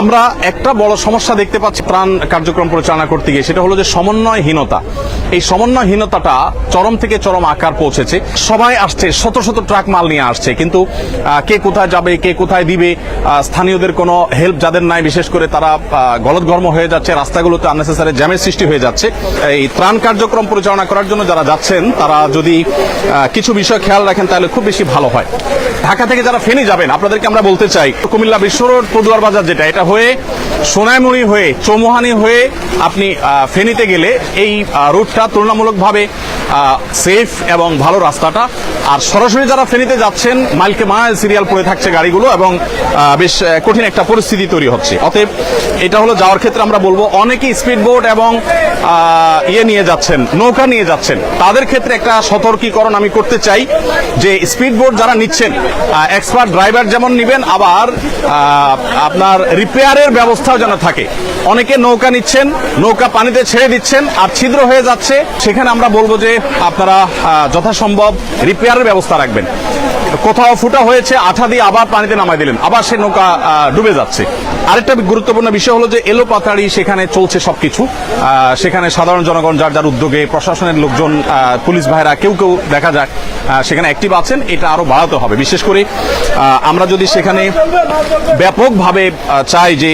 আমরা একটা বড় সমস্যা দেখতে পাচ্ছি ত্রাণ কার্যক্রম পরিচালনা করতে গিয়ে, সেটা হলো যে সমন্বয়হীনতা। এই সমন্বয়হীনতাটা চরম থেকে চরম আকার পৌঁছেছে। সবাই আসছে, শত শত ট্রাক মাল নিয়ে আসছে, কিন্তু কে কোথায় যাবে, কে কোথায় দিবে স্থানীয়দের কোনো হেল্প যাদের নাই, বিশেষ করে তারা গলদঘর্ম হয়ে যাচ্ছে, রাস্তাগুলোতে আননেসেসারি জ্যামের সৃষ্টি হয়ে যাচ্ছে। এই ত্রাণ কার্যক্রম পরিচালনা করার জন্য যারা যাচ্ছেন, তারা যদি কিছু বিষয় খেয়াল রাখেন, তাহলে খুব বেশি ভালো হয়। ঢাকা থেকে যারা ফেনী যাবেন, আপনাদেরকে আমরা বলতে চাই, কুমিল্লা বিশ্ব রোড পদুয়ার বাজার যেটা এটা হয়ে সোনাইমুড়ি হয়ে চৌমুহানি হয়ে আপনি ফেনীতে গেলে এই রুটটা তুলনামূলকভাবে সেফ এবং ভালো রাস্তাটা। আর সরাসরি যারা ফেনীতে যাচ্ছেন মাইলকে মাইল সিরিয়াল পড়ে থাকছে গাড়িগুলো এবং বেশ কঠিন একটা পরিস্থিতি তৈরি হচ্ছে। অতএব এটা হলো যাওয়ার ক্ষেত্রে আমরা বলব অনেকেই স্পিড বোট এবং ইয়ে নিয়ে যাচ্ছেন নৌকা নিয়ে যাচ্ছেন। তাদের ক্ষেত্রে একটা সতর্কীকরণ আমি করতে চাই যে স্পিড বোট যারা নিচ্ছেন এক্সপার্ট ড্রাইভার যেমন নিবেন আবার আহ, আপনার রিপেয়ারের ব্যবস্থাও যেন থাকে। অনেকে নৌকা নিচ্ছেন, নৌকা পানিতে ছেড়ে দিচ্ছেন আর ছিদ্র হয়ে যাচ্ছে। সেখানে আমরা বলব যে আপনারা যথাসম্ভব রিপেয়ারের ব্যবস্থা রাখবেন। কোথাও ফুটা হয়েছে আঠা দিয়ে আবার পানিতে নামাই দিলেন। আবার সে নৌকা ডুবে যাচ্ছে। আরেকটা গুরুত্বপূর্ণ বিষয় হলো যে এলো পাতাড়ি সেখানে চলছে সবকিছু। সেখানে সাধারণ জনগণ যার যার উদ্যোগে প্রশাসনের লোকজন পুলিশ ভাইরা কেউ কেউ দেখা আহ, সেখানে অ্যাক্টিভ আছেন এটা আরও বাড়াতে হবে। বিশেষ করে আমরা যদি সেখানে ব্যাপকভাবে চাই যে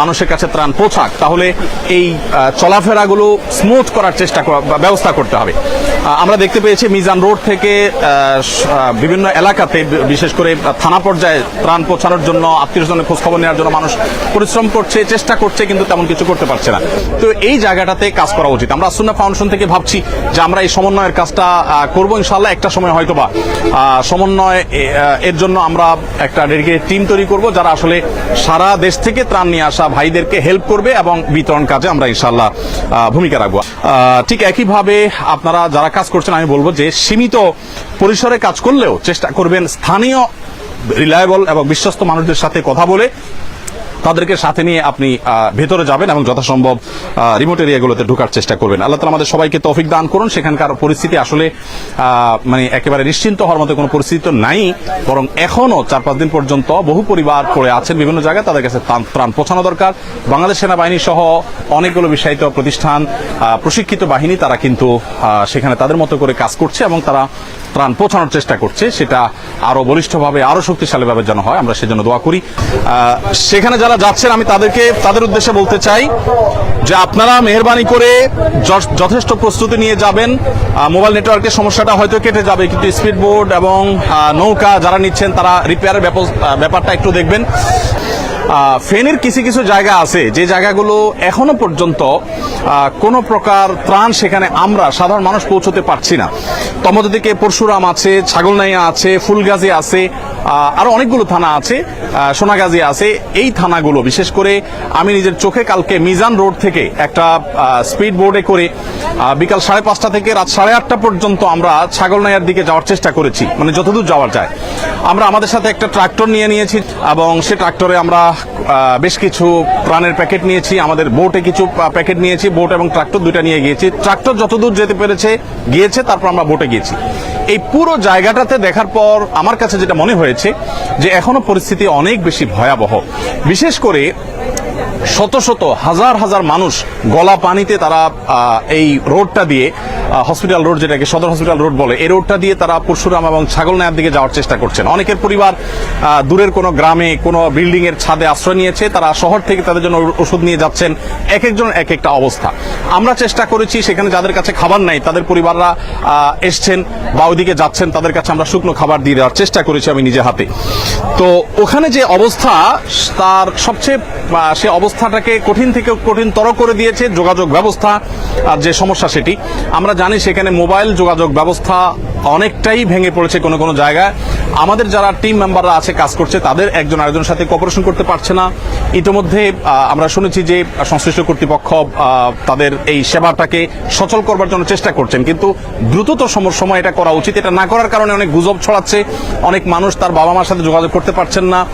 মানুষের কাছে ত্রাণ পৌঁছাক তাহলে এই চলাফেরাগুলো স্মুথ করার চেষ্টা ব্যবস্থা করতে হবে। আমরা দেখতে পেয়েছি মিজান রোড থেকে আহ, বিভিন্ন এলাকাতে বিশেষ করে থানা পর্যায়ে ত্রাণ পৌঁছানোর জন্য আত্মীয় স্বজনের খোঁজ খবর নেওয়ার জন্য মানুষ পরিশ্রম করছে চেষ্টা করছে কিন্তু তেমন কিছু করতে পারছে না। তো এই জায়গাটাতে কাজ করা উচিত। আমরা সুন্না ফাউন্ডেশন থেকে ভাবছি যে আমরা এই সমন্বয়ের কাজটা করব ইনশাল্লাহ একটা সময় হয়তোবা আহ, সমন্বয় এর জন্য আমরা একটা ডেডিকেটেড টিম তৈরি করব যারা আসলে সারা দেশ থেকে ত্রাণ নিয়ে আসা ভাইদেরকে হেল্প করবে এবং বিতরণ কাজে আমরা ইনশাল্লাহ ভূমিকা রাখব। ঠিক একইভাবে আপনারা যারা কাজ করছেন আমি বলব যে সীমিত পরিসরে কাজ করলেও চেষ্টা করবেন স্থানীয় রিলায়েবল এবং বিশ্বস্ত মানুষদের সাথে কথা বলে তাদেরকে সাথে নিয়ে আপনি ভেতরে যাবেন এবং যথাসম্ভব রিমোট এরিয়াগুলোতে ঢোকার চেষ্টা করবেন। আল্লাহ তালা আমাদের সবাইকে তৌফিক দান করুন। সেখানকার পরিস্থিতি আসলে মানে একেবারে নিশ্চিন্ত হওয়ার মতো কোনো পরিস্থিতি তো নাই, বরং এখনও চার পাঁচ দিন পর্যন্ত বহু পরিবার পড়ে আছেন, বিভিন্ন জায়গায় তাদের কাছে ত্রাণ- পৌঁছানো দরকার। বাংলাদেশ সেনাবাহিনী সহ অনেকগুলো বিষয়িত প্রতিষ্ঠান প্রশিক্ষিত বাহিনী তারা কিন্তু সেখানে তাদের মতো করে কাজ করছে এবং তারা ত্রাণ পৌঁছানোর চেষ্টা করছে, সেটা আরও বলিষ্ঠভাবে আরও শক্তিশালীভাবে যেন হয়, আমরা সেজন্য দোয়া করি। সেখানে যারা যাচ্ছেন, আমি তাদেরকে, তাদের উদ্দেশ্যে বলতে চাই যে আপনারা মেহরবানি করে যথেষ্ট প্রস্তুতি নিয়ে যাবেন। মোবাইল নেটওয়ার্কের সমস্যাটা হয়তো কেটে যাবে, কিন্তু স্পিড বোর্ড এবং নৌকা যারা নিচ্ছেন, তারা রিপেয়ারের ব্যাপ- ব্যাপারটা একটু দেখবেন। ফেনীর কিছু কিছু জায়গা আছে যে জায়গাগুলো এখনও পর্যন্ত কোনো প্রকার ত্রাণ সেখানে আমরা সাধারণ মানুষ পৌঁছতে পারছি না। তমদ দিকে পরশুরাম আছে ছাগলনাইয়া আছে ফুলগাজী আছে আহ, আরও অনেকগুলো থানা আছে সোনাগাজী আছে। এই থানাগুলো বিশেষ করে আমি নিজের চোখে কালকে মিজান রোড থেকে একটা স্পিড বোর্ডে করে বিকাল সাড়ে পাঁচটা থেকে রাত সাড়ে আটটা পর্যন্ত আমরা ছাগলনাইয়ার দিকে যাওয়ার চেষ্টা করেছি মানে যতদূর যাওয়া যায়। আমরা আমাদের সাথে একটা ট্রাক্টর নিয়ে নিয়েছি এবং সে ট্রাক্টরে আমরা বেশ কিছু প্রাণের প্যাকেট নিয়েছি, আমাদের বোটে কিছু প্যাকেট নিয়েছি, বোট এবং ট্রাক্টর দুইটা নিয়ে গিয়েছি। ট্রাক্টর যতদূর যেতে পেরেছে, গিয়েছে, তারপর আমরা বোটে গিয়েছি। এই পুরো জায়গাটাতে দেখার পর আমার কাছে যেটা মনে হয়েছে, যে এখনও পরিস্থিতি অনেক বেশি ভয়াবহ। বিশেষ করে শত শত, হাজার হাজার মানুষ গলা পানিতে তারা এই রোডটা দিয়ে হসপিটাল রোড যেটাকে সদর হসপিটাল রোড বলে, এই রোডটা দিয়ে তারা পরশুরাম এবং ছাগলনায়ার দিকে যাওয়ার চেষ্টা করছেন। অনেকের পরিবার দূরের কোনো গ্রামে, কোনো বিল্ডিং এর ছাদে আশ্রয় নিয়েছে, তারা শহর থেকে তাদের জন্য ওষুধ নিয়ে যাচ্ছেন এক একজন এক একটা অবস্থা। আমরা চেষ্টা করেছি, সেখানে যাদের কাছে খাবার নাই, তাদের পরিবাররা এসছেন বা ওইদিকে যাচ্ছেন, তাদের কাছে আমরা শুকনো খাবার দিয়ে দেওয়ার চেষ্টা করেছি আমি নিজে হাতে। তো ওখানে যে অবস্থা, তার সবচেয়ে সে সে অবস্থাটাকে কঠিন থেকে কঠিনতর করে দিয়েছে যোগাযোগ ব্যবস্থা আর যে সমস্যা সেটি। আমরা জানি সেখানে মোবাইল যোগাযোগ ব্যবস্থা অনেকটাই ভেঙে পড়েছে কোনো কোনো জায়গায়। আমাদের যারা টিম মেম্বাররা আছে, কাজ করছে, তাদের একজন আরেকজনের সাথে কপারেশন করতে পারছে না। ইতিমধ্যে আমরা শুনেছি যে, সংশ্লিষ্ট কর্তৃপক্ষ তাদের এই সেবাটাকে সচল করবার জন্য চেষ্টা করছেন। কিন্তু দ্রুততর সম- সময় এটা করা উচিত। এটা না করার কারণে অনেক গুজব ছড়াচ্ছে। অনেক মানুষ তার বাবা মার সাথে যোগাযোগ করতে পারছেন না।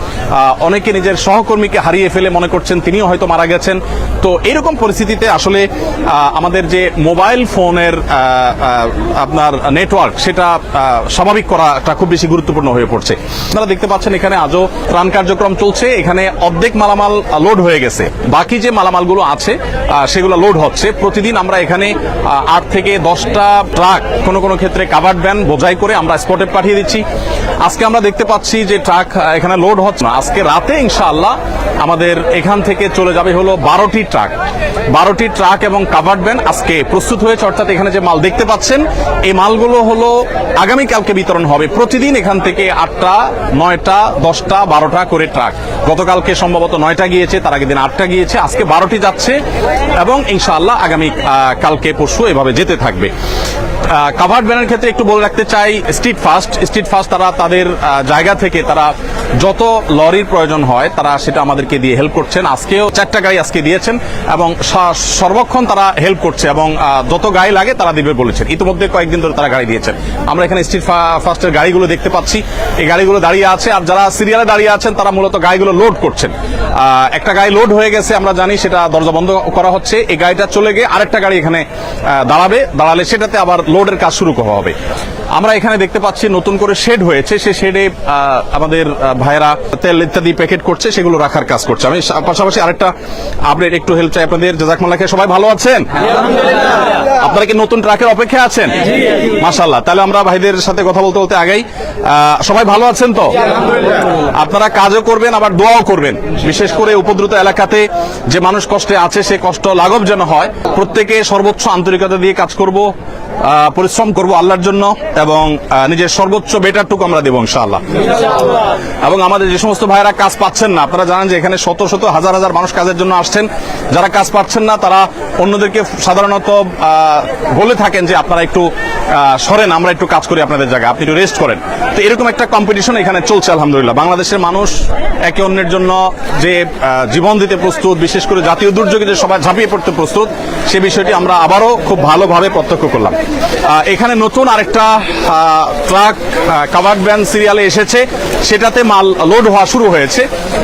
অনেকে নিজের সহকর্মীকে হারিয়ে ফেলে মনে করছেন, তিনিও হয়তো মারা গেছেন। তো এরকম পরিস্থিতিতে আসলে আমাদের যে মোবাইল ফোনের আপনার নেটওয়ার্ক সেটা একটা স্বাভাবিক করাটা খুব বেশি গুরুত্বপূর্ণ হয়ে পড়ছে। আপনারা দেখতে পাচ্ছেন এখানে আজও ত্রাণ কার্যক্রম চলছে। এখানে অর্ধেক মালামাল লোড হয়ে গেছে। বাকি যে মালামালগুলো আছে সেগুলো লোড হচ্ছে। প্রতিদিন আমরা এখানে আট থেকে দশটা ট্রাক কোনো কোনো ক্ষেত্রে কাভার্ড ভ্যান বোঝাই করে আমরা স্পটে পাঠিয়ে দিচ্ছি। আজকে আমরা দেখতে পাচ্ছি যে ট্রাক এখানে লোড হচ্ছে না। আজকে রাতে ইনশাআল্লাহ আমাদের এখান থেকে চলে যাবে হলো বারোটি ট্রাক। বারোটি ট্রাক এবং কাভার্ড ভ্যান আজকে প্রস্তুত হয়েছে। অর্থাৎ এখানে যে মাল দেখতে পাচ্ছেন, এই মালগুলো হলো আগামীকালকে বিতরণ হবে প্রতিদিন এখান থেকে আটটা, নয়টা, দশটা, বারোটা করে ট্রাক। গতকালকে সম্ভবত নয়টা গিয়েছে, তার আগের দিন আটটা গিয়েছে, আজকে বারোটি যাচ্ছে এবং ইনশাআল্লাহ আগামী কালকে পরশু এভাবে যেতে থাকবে। কাভার্ড ভ্যানের ক্ষেত্রে একটু বলে রাখতে চাই স্ট্রিট ফাস্ট স্ট্রিট ফাস্ট তারা তাদের জায়গা থেকে তারা যত লরির প্রয়োজন হয়, তারা সেটা আমাদেরকে দিয়ে হেল্প করছেন। আজকেও চারটা গাড়ি আজকে দিয়েছেন এবং সর্বক্ষণ তারা হেল্প করছে এবং যত গাড়ি লাগে তারা দিবে বলেছেন। ইতিমধ্যে কয়েকদিন ধরে তারা গাড়ি দিয়েছেন। আমরা এখানে স্ট্রিট ফাস্টের গাড়িগুলো দেখতে পাচ্ছি। এই গাড়িগুলো দাঁড়িয়ে আছে, আর যারা সিরিয়ালে দাঁড়িয়ে আছেন, তারা মূলত গাড়িগুলো লোড করছেন। একটা গাড়ি লোড হয়ে গেছে, আমরা জানি সেটা দরজা বন্ধ করা হচ্ছে। এই গাড়িটা চলে গিয়ে আরেকটা গাড়ি এখানে দাঁড়াবে। দাঁড়ালে সেটাতে আবার লোডের কাজ শুরু করা হবে। আমরা এখানে দেখতে পাচ্ছি নতুন করে শেড হয়েছে। সে শেডে আমাদের ভাইয়েরা তেল ইত্যাদি প্যাকেট করছে সেগুলো রাখার কাজ করছে। আমি পাশাপাশি আরেকটা আপডেট একটু হেল্প চাই আপনাদের। জাজাকমাল্লাহ খেয়ে সবাই ভালো আছেন? আপনারা কি নতুন ট্রাকের অপেক্ষায় আছেন? মাশাল্লাহ তাহলে আমরা ভাইদের সাথে কথা বলতে বলতে আগেই আহ, সবাই ভালো আছেন তো? আপনারা কাজও করবেন আবার দোয়াও করবেন। বিশেষ করে উপদ্রুত এলাকাতে যে মানুষ কষ্টে আছে সে কষ্ট লাঘব যেন হয় প্রত্যেকে সর্বোচ্চ আন্তরিকতা দিয়ে কাজ করব। পরিশ্রম করব আল্লাহর জন্য এবং নিজের সর্বোচ্চ বেটারটুকু আমরা দেবো ইনশাআল্লাহ। এবং আমাদের যে সমস্ত ভাইরা কাজ পাচ্ছেন না, আপনারা জানেন যে এখানে শত শত হাজার হাজার মানুষ কাজের জন্য আসছেন। যারা কাজ পাচ্ছেন না, তারা অন্যদেরকে সাধারণত বলে থাকেন যে আপনারা একটু সরেন, আমরা একটু কাজ করি আপনাদের জায়গায়। আপনি একটু রেস্ট করেন। তো এরকম একটা কম্পিটিশন এখানে চলছে, আলহামদুলিল্লাহ। বাংলাদেশের মানুষ একে অন্যের জন্য যে জীবন দিতে প্রস্তুত, বিশেষ করে জাতীয় দুর্যোগে যে সবাই ঝাঁপিয়ে পড়তে প্রস্তুত, সে বিষয়টি আমরা আবারও খুব ভালোভাবে প্রত্যক্ষ করলাম। এখানে নতুন আরেকটা ট্রাক কাভার্ড ভ্যান সিরিয়ালে এসেছে। সেটাতে মাল লোড হওয়া শুরু হয়েছে।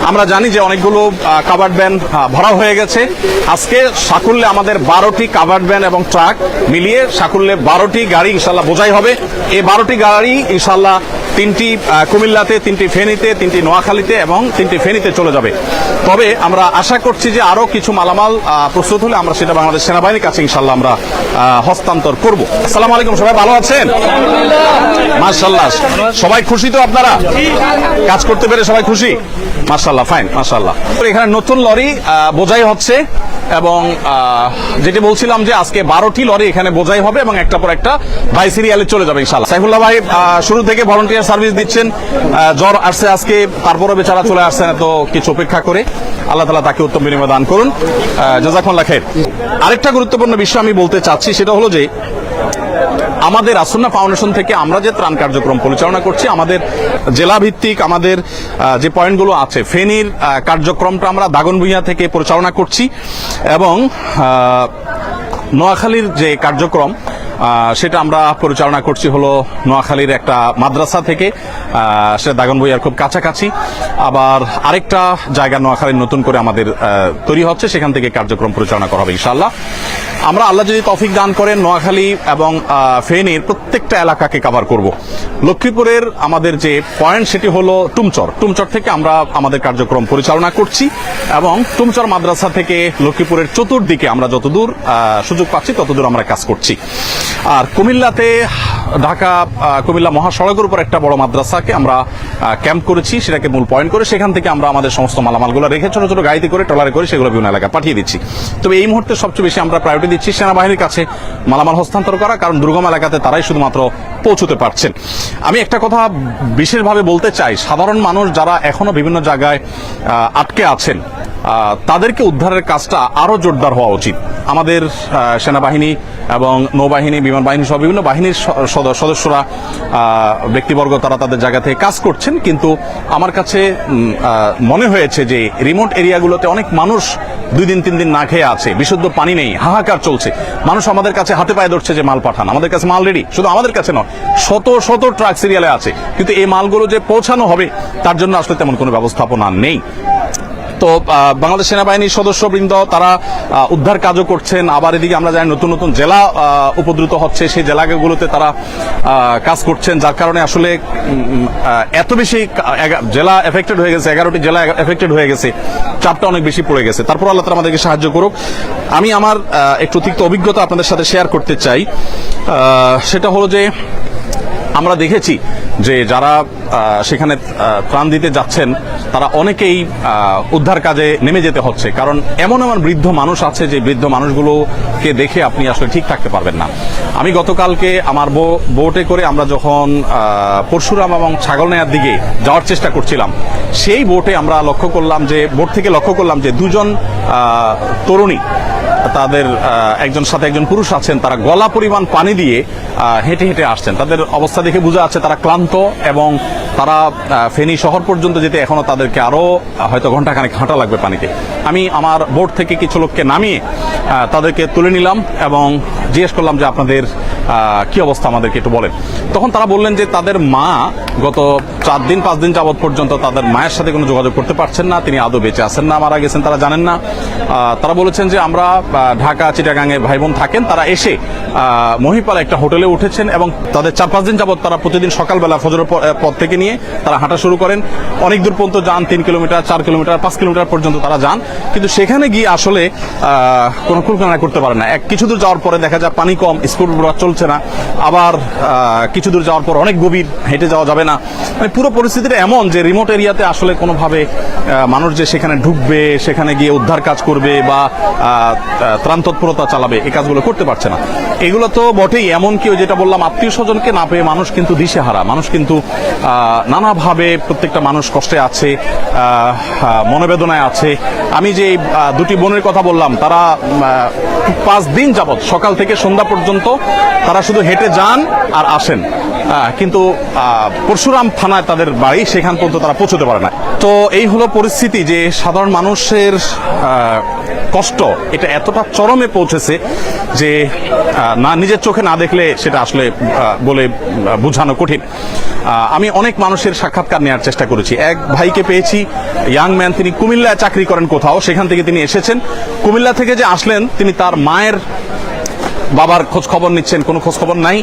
আমরা জানি যে অনেকগুলো কাভার্ড ভ্যান ভরা হয়ে গেছে। আজকে সাকুল্যে আমাদের বারোটি কাভার্ড ভ্যান এবং ট্রাক মিলিয়ে সাকুল্যে বারোটি গাড়ি ইনশাল্লাহ বোঝাই হবে। এই বারোটি গাড়ি ইনশাল্লাহ তিনটি কুমিল্লাতে, তিনটি ফেনীতে, তিনটি নোয়াখালীতে এবং তিনটি ফেনীতে চলে যাবে। তবে আমরা আশা করছি যে আরও কিছু মালামাল প্রস্তুত হলে আমরা সেটা বাংলাদেশ সেনাবাহিনীর কাছে ইনশাল্লাহ আমরা হস্তান্তর করব। আসসালামু আলাইকুম, সবাই ভালো আছেন? মার্শাল্লাহ সবাই খুশি তো আপনারা? কাজ করতে পেরে সবাই খুশি? মার্শাল্লাহ ফাইন মার্শাল্লাহ এখানে নতুন লরি বোঝাই হচ্ছে এবং যেটি বলছিলাম যে আজকে বারোটি লরি এখানে বোঝাই হবে এবং একটা পর একটা ভাই সিরিয়ালে চলে যাবে ইনশাল্লাহ সাইফুল্লাহ ভাই শুরু থেকে ভলান্টিয়ার সার্ভিস দিচ্ছেন জ্বর আসছে আজকে, তারপরও বেচারা চলে আসছে না তো কিছু অপেক্ষা করে। আল্লাহ তালা তাকে উত্তম বিনিময় দান করুন। জাজাকুল্লাহ খের আরেকটা গুরুত্বপূর্ণ বিষয় আমি বলতে চাচ্ছি, সেটা হলো যে আমাদের আসন্না ফাউন্ডেশন থেকে আমরা যে ত্রাণ কার্যক্রম পরিচালনা করছি, আমাদের জেলা ভিত্তিক আমাদের যে পয়েন্টগুলো আছে, ফেনীর কার্যক্রমটা আমরা দাগনভূঞা থেকে পরিচালনা করছি এবং নোয়াখালীর যে কার্যক্রম সেটা আমরা পরিচালনা করছি হলো নোয়াখালীর একটা মাদ্রাসা থেকে। সেটা দাগনভূঞার খুব কাছাকাছি। আবার আরেকটা জায়গা নোয়াখালীর নতুন করে আমাদের তৈরি হচ্ছে, সেখান থেকে কার্যক্রম পরিচালনা করা হবে ইনশাল্লাহ আমরা আল্লাহ যদি তফিক দান করেন, নোয়াখালী এবং ফেনীর প্রত্যেকটা এলাকাকে কভার করব। লক্ষ্মীপুরের আমাদের যে পয়েন্ট সেটি হলো টুমচর। টুমচর থেকে আমরা আমাদের কার্যক্রম পরিচালনা করছি এবং টুমচর মাদ্রাসা থেকে লক্ষ্মীপুরের চতুর্দিকে আমরা যতদূর সুযোগ পাচ্ছি, ততদূর আমরা কাজ করছি। আর কুমিল্লাতে ঢাকা কুমিল্লা মহাসড়কের উপর একটা বড় মাদ্রাসাকে আমরা ক্যাম্প করেছি, সেটাকে মূল পয়েন্ট করে সেখান থেকে আমরা আমাদের সমস্ত মালামালগুলো রেখে ছোট ছোট গাড়িতে করে ট্রলারে করে সেগুলো বিভিন্ন এলাকায় পাঠিয়ে দিচ্ছি। তবে এই মুহূর্তে সবচেয়ে বেশি আমরা প্রায়োরিটি দিচ্ছি সেনাবাহিনীর কাছে মালামাল হস্তান্তর করা, কারণ দুর্গম এলাকাতে তারাই শুধুমাত্র পৌঁছতে পারছেন। আমি একটা কথা বিশেষভাবে বলতে চাই, সাধারণ মানুষ যারা এখনও বিভিন্ন জায়গায় আটকে আছেন তাদেরকে উদ্ধারের কাজটা আরও জোরদার হওয়া উচিত। আমাদের সেনাবাহিনী এবং নৌবাহিনী, বিমান বাহিনী সহ বিভিন্ন বাহিনীর সদস্যরা ব্যক্তিবর্গ তারা তাদের জায়গা থেকে কাজ করছেন। কিন্তু আমার কাছে মনে হয়েছে যে রিমোট এরিয়াগুলোতে অনেক মানুষ দুই দিন, তিন দিন না খেয়ে আছে। বিশুদ্ধ পানি নেই, হাহাকার চলছে। মানুষ আমাদের কাছে হাতে পায়ে ধরছে যে মাল পাঠান। আমাদের কাছে মাল রেডি শুধু আমাদের কাছে নয়, শত শত ট্রাক সিরিয়ালে আছে। কিন্তু এই মালগুলো যে পৌঁছানো হবে, তার জন্য আসলে তেমন কোনো ব্যবস্থাপনা নেই। তো বাংলাদেশ সেনাবাহিনীর সদস্যবৃন্দ, তারা উদ্ধার কাজও করছেন। আবার এদিকে আমরা জানি নতুন নতুন জেলা উপদ্রুত হচ্ছে। সেই জেলাগুলোতে তারা কাজ করছেন, যার কারণে আসলে এত বেশি জেলা এফেক্টেড হয়ে গেছে, এগারোটি জেলা এফেক্টেড হয়ে গেছে। চাপটা অনেক বেশি পড়ে গেছে। তারপর আল্লাহ তালা আমাদেরকে সাহায্য করুক। আমি আমার একটু অতিরিক্ত অভিজ্ঞতা আপনাদের সাথে শেয়ার করতে চাই। সেটা হলো যে আমরা দেখেছি যে যারা সেখানে ত্রাণ দিতে যাচ্ছেন, তারা অনেকেই উদ্ধার কাজে নেমে যেতে হচ্ছে। কারণ এমন এমন বৃদ্ধ মানুষ আছে যে বৃদ্ধ মানুষগুলোকে দেখে আপনি আসলে ঠিক থাকতে পারবেন না। আমি গতকালকে আমার বোটে করে আমরা যখন পরশুরাম এবং ছাগলনাইয়ার দিকে যাওয়ার চেষ্টা করছিলাম, সেই বোটে আমরা লক্ষ্য করলাম যে, বোট থেকে লক্ষ্য করলাম যে দুজন তরুণী তাদের একজন সাথে একজন পুরুষ আছেন, তারা গলা পরিমাণ পানি দিয়ে হেঁটে হেঁটে আসছেন। তাদের অবস্থা দেখে বোঝা যাচ্ছে তারা ক্লান্ত এবং তারা ফেনী শহর পর্যন্ত যেতে এখনও তাদেরকে আরও হয়তো ঘন্টাখানেক হাঁটা লাগবে পানিতে। আমি আমার বোর্ড থেকে কিছু লোককে নামিয়ে তাদেরকে তুলে নিলাম এবং জিজ্ঞেস করলাম যে আপনাদের কি অবস্থা আমাদেরকে একটু বলেন। তখন তারা বললেন যে তাদের মা গত চার দিন পাঁচ দিন যাবৎ পর্যন্ত তাদের মায়ের সাথে কোনো যোগাযোগ করতে পারছেন না তিনি আদৌ বেঁচে আছেন না মারা গেছেন তারা জানেন না। তারা বলেছেন যে আমরা ঢাকা চিটাগাঙে ভাই বোন থাকেন তারা এসে মহিপালা একটা হোটেলে উঠেছেন এবং তাদের চার পাঁচ দিন যাবৎ তারা প্রতিদিন সকালবেলা ফজরের প- আহ, পর থেকে নিয়ে তারা হাঁটা শুরু করেন। অনেক দূর পর্যন্ত যান তিন কিলোমিটার চার কিলোমিটার পাঁচ কিলোমিটার পর্যন্ত তারা যান। কিন্তু সেখানে গিয়ে আসলে কোনো কুলকানা করতে পারে না। এক কিছু দূর যাওয়ার পরে দেখা যায়, পানি কম স্কুল চলছে না। আবার কিছু দূর যাওয়ার পর অনেক গভীর, হেঁটে যাওয়া যাবে না। মানে পুরো পরিস্থিতিটা এমন যে রিমোট এরিয়াতে আসলে কোনোভাবে মানুষ যে সেখানে ঢুকবে, সেখানে গিয়ে উদ্ধার কাজ করবে বা ত্রাণ তৎপরতা চালাবে, এই কাজগুলো করতে পারছে না। এগুলো তো বটেই এমন কি ওই যেটা বললাম, আত্মীয় স্বজনকে না পেয়ে মানুষ কিন্তু দিশেহারা। মানুষ কিন্তু নানাভাবে প্রত্যেকটা মানুষ কষ্টে আছে মনোবেদনায় আছে। আমি যে দুটি বোনের কথা বললাম, তারা পাঁচ দিন যাবৎ সকাল থেকে সন্ধ্যা পর্যন্ত তারা শুধু হেঁটে যান আর আসেন। কিন্তু পরশুরাম থানায় তাদের বাড়ি, সেখান পর্যন্ত তারা পৌঁছতে পারে না। তো এই হলো পরিস্থিতি যে সাধারণ মানুষের কষ্ট, এটা এতটা চরমে পৌঁছেছে যে না, নিজের চোখে না দেখলে সেটা আসলে বলে বোঝানো কঠিন। আমি অনেক মানুষের সাক্ষাৎকার নেওয়ার চেষ্টা করেছি। এক ভাইকে পেয়েছি, ইয়াং ম্যান, তিনি কুমিল্লায় চাকরি করেন কোথাও, সেখান থেকে তিনি এসেছেন। কুমিল্লা থেকে যে আসলেন, তিনি তার মায়ের বাবার খোঁজ খবর নিচ্ছেন, কোনো খোঁজ খবর নাই।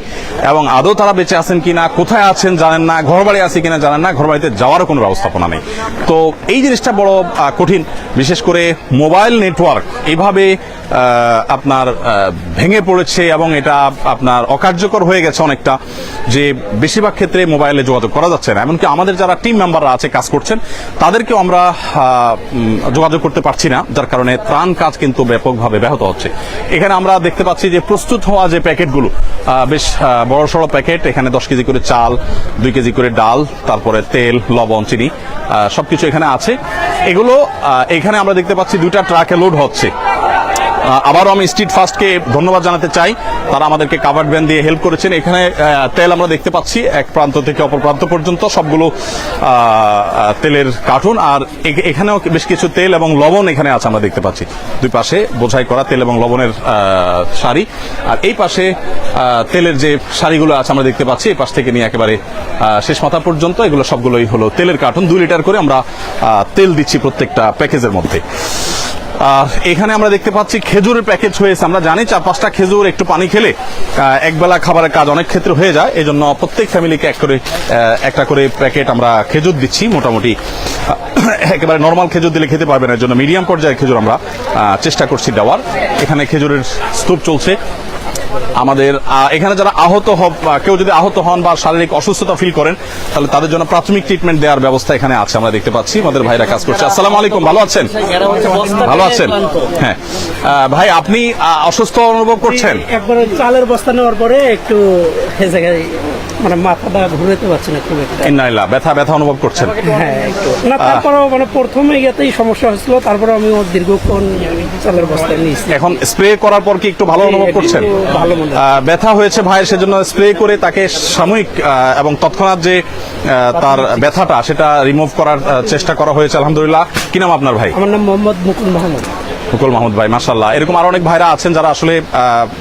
এবং আদৌ তারা বেঁচে আছেন কিনা, কোথায় আছেন জানেন না ঘর বাড়ি আছে কিনা জানেন না ঘর বাড়িতে যাওয়ারও কোনো ব্যবস্থাপনা নেই। তো এই জিনিসটা বড় কঠিন। বিশেষ করে মোবাইল নেটওয়ার্ক এইভাবে আপনার ভেঙে পড়েছে এবং এটা আপনার অকার্যকর হয়ে গেছে অনেকটা, যে বেশিরভাগ ক্ষেত্রে মোবাইলে যোগাযোগ করা যাচ্ছে না। এমনকি আমাদের যারা টিম মেম্বাররা আছে, কাজ করছেন, তাদেরকেও আমরা যোগাযোগ করতে পারছি না, যার কারণে ত্রাণ কাজ কিন্তু ব্যাপকভাবে ব্যাহত হচ্ছে। এখানে আমরা দেখতে পাচ্ছি যে প্রস্তুত হওয়া যে প্যাকেটগুলো বেশ বড় সড়ো প্যাকেট, এখানে দশ কেজি করে চাল, দুই কেজি করে ডাল, তারপরে তেল, লবণ, চিনি সবকিছু এখানে আছে। এগুলো এখানে আমরা দেখতে পাচ্ছি দুইটা ট্রাকে লোড হচ্ছে। আবারও আমি স্ট্রিট ফাস্টকে ধন্যবাদ জানাতে চাই। তারা আমাদেরকে কাভার্ড ভ্যান দিয়ে হেল্প করেছেন। এখানে তেল আমরা দেখতে পাচ্ছি, এক প্রান্ত থেকে অপর প্রান্ত পর্যন্ত সবগুলো তেলের কার্টুন। আর এখানেও বেশ কিছু তেল এবং লবণ এখানে আছে আমরা দেখতে পাচ্ছি। দুই পাশে বোঝাই করা তেল এবং লবণের শাড়ি আর এই পাশে তেলের যে শাড়িগুলো আছে আমরা দেখতে পাচ্ছি, এই পাশ থেকে নিয়ে একেবারে শেষ মাথা পর্যন্ত এগুলো সবগুলোই হলো তেলের কার্টুন। দুই লিটার করে আমরা তেল দিচ্ছি প্রত্যেকটা প্যাকেজের মধ্যে। এখানে আমরা দেখতে পাচ্ছি খেজুরের প্যাকেজ হয়েছে। আমরা জানি চার পাঁচটা খেজুর, একটু পানি খেলে একবেলা খাবারের কাজ অনেক ক্ষেত্রে হয়ে যায়। এই জন্য প্রত্যেক ফ্যামিলিকে এক করে একটা করে প্যাকেট আমরা খেজুর দিচ্ছি মোটামুটি। একেবারে নর্মাল খেজুর দিলে খেতে পারবে না। এর জন্য মিডিয়াম পর্যায়ের খেজুর আমরা চেষ্টা করছি দেওয়ার। এখানে খেজুরের স্তূপ চলছে। আমাদের এখানে যারা আহত কেউ যদি আহত হন বা শারীরিক অসুস্থতা ফিল করেন, তাহলে তাদের জন্য প্রাথমিক ট্রিটমেন্ট দেওয়ার ব্যবস্থা এখানে আছে, আমরা দেখতে পাচ্ছি। আমাদের ভাইরা কাজ করছে। আসসালামু আলাইকুম, ভালো আছেন? ভালো আছেন? হ্যাঁ। ভাই, আপনি অসুস্থ অনুভব করছেন? একবার চালের বস্তা নেওয়ার পরে একটু মানে মাথাটা ঘুরাতে পারছি না খুব একটা। ব্যথা ব্যথা অনুভব করছেন? হ্যাঁ একটু। না তারপরেও মানে প্রথমে ইয়েতেই সমস্যা হয়েছিল তারপরে আমি ওর দীর্ঘক্ষণ চালের বস্তা নিয়েছি। এখন স্প্রে করার পর কি একটু ভালো অনুভব করছেন? ভালো ব্যথা হয়েছে ভাইয়ের সেজন্য স্প্রে করে তাকে সাময়িক এবং তৎক্ষণাৎ যে তার ব্যথাটা সেটা রিমুভ করার চেষ্টা করা হয়েছে আলহামদুলিল্লাহ। কি নাম আপনার ভাই? আমার নাম মোহাম্মদ মুকুল মাহমুদ। মুকুল মাহমুদ ভাই মাসাল্লাহ এরকম আরও অনেক ভাইরা আছেন যারা আসলে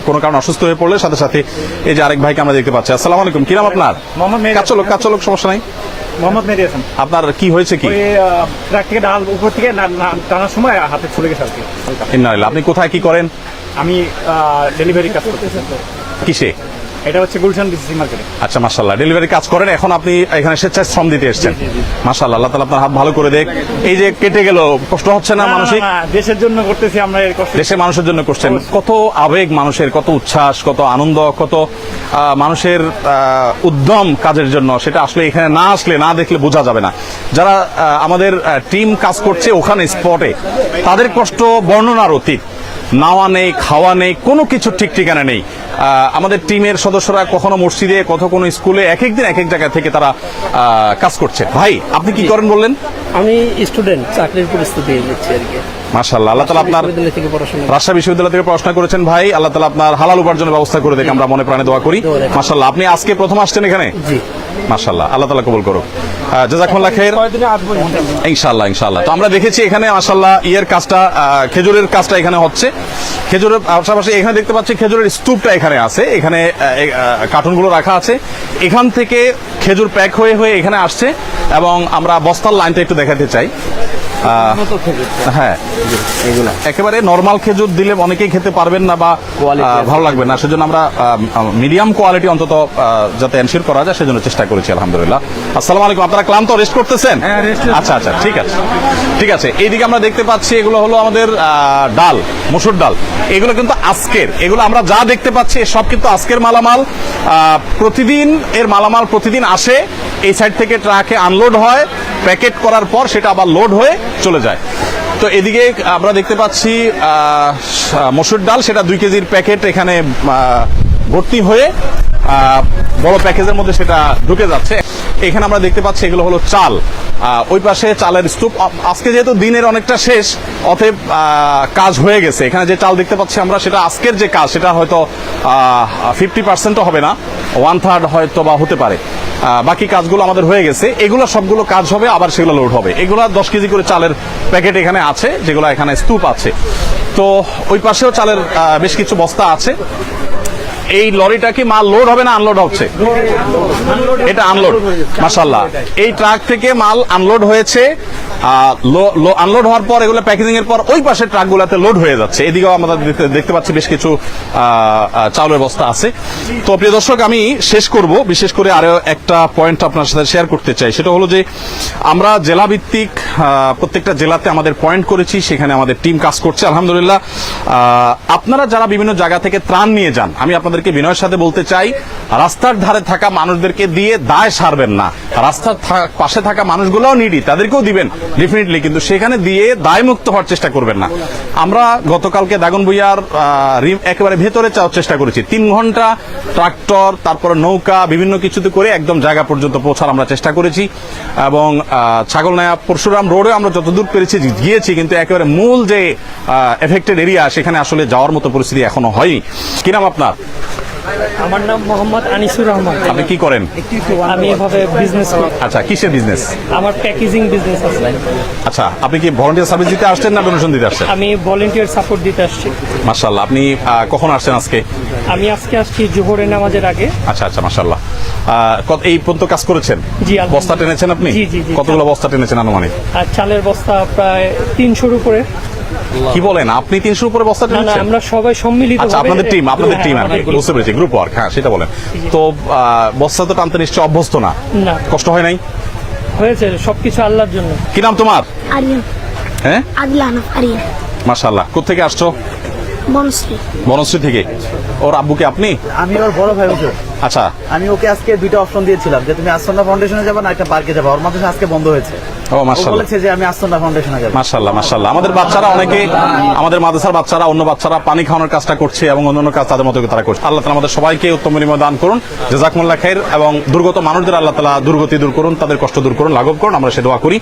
কোনো কারণে অসুস্থ হয়ে পড়লে সাথে সাথে এই যে আরেক ভাইকে আমরা দেখতে পাচ্ছি। আসসালামু আলাইকুম। কি নাম আপনার? কাজ চলুক কাজ চলুক সমস্যা নাই? মোহাম্মদ মেহেদি হাসান। আপনার কি হয়েছে কি? ট্রাক থেকে ডাল উপর থেকে না- না- টানার সময় হাতে চলে গেছে আর কি। আপনি কোথায় কি করেন? আমি ডেলিভারি কাজ করতেছি। কিসে? এটা হচ্ছে গুলশান ডিসিসি মার্কেটে আচ্ছা মাশাল্লাহ ডেলিভারি কাজ করেন এখন আপনি এখানে স্বেচ্ছায় শ্রম দিতে এসেছেন। মাশাল্লাহ আল্লাহ তালা আপনার হাত ভালো করে দেখ। এই যে কেটে গেল কষ্ট হচ্ছে না মানসিক? দেশের জন্য করতেছি আমরা এই কষ্ট। দেশের মানুষের জন্য করছেন। কত আবেগ মানুষের কত উচ্ছ্বাস কত আনন্দ কত মানুষের উদ্যম কাজের জন্য। সেটা আসলে এখানে না আসলে না দেখলে বোঝা যাবে না। যারা আমাদের টিম কাজ করছে ওখানে স্পটে তাদের কষ্ট বর্ণনার অতীত। নাওয়া নেই খাওয়া নেই কোনো কিছু ঠিক ঠিকানা নেই। আমাদের টিমের সদস্যরা কখনো মসজিদে কত কোনো স্কুলে এক এক দিন এক এক জায়গা থেকে তারা কাজ করছে। ভাই আপনি কি করেন বললেন? আমি স্টুডেন্ট চাকরির পরিস্থিতি নিচ্ছি আর কি। মাশাল্লাহ আল্লাহ তালা আপনার বিশ্ববিদ্যালয় থেকে পড়াশোনা রাজশাহী বিশ্ববিদ্যালয় থেকে পড়াশোনা করেছেন ভাই আল্লাহ তালা আপনার হালাল উপার্জনের ব্যবস্থা করে দেখে আমরা মনে প্রাণে দোয়া করি। আপনি আজকে প্রথম আসছেন এখানে? জি। মাশাল্লাহ আল্লাহ তালা কবুল করুক। আহ, জাজাকুমুল্লাহ খের ইনশাল্লাহ ইনশাল্লাহ তো আমরা দেখেছি এখানে মাশাল্লাহ ইয়ের কাজটা খেজুরের কাজটা এখানে হচ্ছে। খেজুরের পাশাপাশি এখানে দেখতে পাচ্ছি খেজুরের স্তূপটা এখানে আছে। এখানে কার্টুনগুলো রাখা আছে। এখান থেকে খেজুর প্যাক হয়ে হয়ে এখানে আসছে এবং আমরা বস্তার লাইনটা একটু দেখাতে চাই। হ্যাঁ। একেবারে নর্মাল খেজুর দিলে অনেকেই খেতে পারবেন না বা ভালো লাগবে না। সেজন্য আমরা মিডিয়াম কোয়ালিটি অন্তত যাতে এনশিওর করা যায় সেজন্য চেষ্টা করেছি আলহামদুলিল্লাহ। আসসালামু আলাইকুম। আপনারা ক্লান্ত রেস্ট করতেছেন? হ্যাঁ, আচ্ছা আচ্ছা ঠিক আছে। ঠিক আছে এইদিকে আমরা দেখতে পাচ্ছি এগুলো হলো আমাদের ডাল মসুর ডাল। এগুলো কিন্তু আজকের। এগুলো আমরা যা দেখতে পাচ্ছি সব কিন্তু আজকের মালামাল। প্রতিদিন এর মালামাল প্রতিদিন আসে। এই সাইড থেকে ট্রাকে আনলোড হয়। প্যাকেট করার পর সেটা আবার লোড হয়ে চলে যায়। তো এদিকে আমরা দেখতে পাচ্ছি মসুর ডাল, সেটা দুই কেজির প্যাকেট এখানে ভর্তি হয়ে বড় প্যাকেজের মধ্যে সেটা ঢুকে যাচ্ছে। এখানে আমরা দেখতে পাচ্ছি এগুলো হলো চাল। ওই পাশে চালের স্তূপ। আজকে যেহেতু দিনের অনেকটা শেষ, অতএব কাজ হয়ে গেছে। এখানে যে চাল দেখতে পাচ্ছি আমরা, সেটা আজকের যে কাজ, সেটা হয়তো ফিফটি পার্সেন্টও হবে না। ওয়ান থার্ড হয়তো বা হতে পারে। বাকি কাজগুলো আমাদের হয়ে গেছে। এগুলো সবগুলো কাজ হবে, আবার সেগুলো লোড হবে। এগুলো দশ কেজি করে চালের প্যাকেট এখানে আছে, যেগুলো এখানে স্তূপ আছে। তো, ওই পাশেও চালের বেশ কিছু বস্তা আছে। এই লরিটা কি মাল লোড হবে না আনলোড হচ্ছে? এটা আনলোড মাশাল্লাহ এই ট্রাক থেকে মাল আনলোড হয়েছে আনলোড হওয়ার পর এগুলো প্যাকেজিং এর পর ওই পাশের ট্রাকগুলোতে লোড হয়ে যাচ্ছে। এদিকেও আমরা দেখতে- পাচ্ছি বেশ কিছু চাউলের বস্তা আছে। তো প্রিয় দর্শক, আমি শেষ করব। বিশেষ করে আরও একটা পয়েন্ট আপনার সাথে শেয়ার করতে চাই। সেটা হলো যে, আমরা জেলা ভিত্তিক প্রত্যেকটা জেলাতে আমাদের পয়েন্ট করেছি, সেখানে আমাদের টিম কাজ করছে। আলহামদুলিল্লাহ আপনারা যারা বিভিন্ন জায়গা থেকে ত্রাণ নিয়ে যান, আমি আপনাদেরকে বিনয়ের সাথে বলতে চাই, রাস্তার ধারে থাকা মানুষদেরকে দিয়ে দায় সারবেন না। রাস্তার পাশে থাকা মানুষগুলোও নিডি, তাদেরকেও দিবেন ডেফিনেটলি কিন্তু সেখানে দিয়ে দায় মুক্ত হওয়ার চেষ্টা করবেন না। আমরা গতকালকে দাগন ভুইয়ার একেবারে ভেতরে যাওয়ার চেষ্টা করেছি। তিন ঘণ্টা ট্রাক্টর, তারপরে নৌকা, বিভিন্ন কিছুতে করে একদম জায়গা পর্যন্ত পৌঁছার আমরা চেষ্টা করেছি। এবং ছাগলনায়া পরশুরাম রোডে আমরা যতদূর পেরেছি গিয়েছি, কিন্তু একেবারে মূল যে এফেক্টেড এরিয়া সেখানে আসলে যাওয়ার মতো পরিস্থিতি এখনও হয়নি। কি নাম আপনার? আমার নাম মোহাম্মদ আনিসুর রহমান। আপনি কি করেন? আমি এভাবে বিজনেস করি। আচ্ছা কিসের বিজনেস আমার প্যাকেজিং বিজনেস আছে। আচ্ছা আপনি কি ভলেন্টিয়ার সার্ভিস দিতে আসছেন না ডোনেশন দিতে আসছেন? আমি ভলেন্টিয়ার সাপোর্ট দিতে আসছি। মার্শাল্লাহ আপনি কখন আসছেন আজকে? আমি আজকে আসছি জোহরের নামাজের আগে। আচ্ছা আচ্ছা মার্শাল্লাহ এই পর্যন্ত কাজ করেছেন? জি। বস্তা টেনেছেন আপনি? জি, জি, জি। কতগুলো বস্তা টেনেছেন আনুমানিক? আর চালের বস্তা প্রায় তিনশোর উপরে। কি বলেন? আপনি তিনশোর উপরে বস্তা না না আমরা সবাই সম্মিলিত আচ্ছা আপনাদের টিম আপনাদের টিম আর team। বুঝতে পেরেছি গ্রুপ ওয়ার্ক হ্যাঁ সেটা বলেন। তো বস্তা তো টানতে নিশ্চয় অভ্যস্ত না? না। কষ্ট হয় নাই? হয়েছে সবকিছু আল্লাহর জন্য। কি নাম তোমার? আরিয়ান। হ্যাঁ? আদলান আরিয়ান। মাশাল্লাহ কোথেকে আসছো? বনশ্রী বনশ্রী থেকে। ওর আব্বুকে আপনি? আমি ওর বড় ভাই আচ্ছা। আমি ওকে আজকে দুইটা অপশন দিয়েছিলাম যে তুমি ফাউন্ডেশনে যাবে না একটা পার্কে যাবে। ওর আজকে বন্ধ হয়েছে। ও ও বলেছে যে আমি আসন্না ফাউন্ডেশনে যাব। মাশাল্লাহ মাশাল্লাহ আমাদের বাচ্চারা অনেকে আমাদের মাদ্রাসার বাচ্চারা অন্য বাচ্চারা পানি খাওয়ানোর কাজটা করছে এবং অন্যান্য কাজ তাদের মতো তারা করছে। আল্লাহ আমাদের সবাইকে উত্তম বিনিময় দান করুন খাইর এবং দুর্গত মানুষদের আল্লাহ তালা দুর্গতি দূর করুন তাদের কষ্ট দূর করুন লাঘব করুন। আমরা সে দোয়া করি।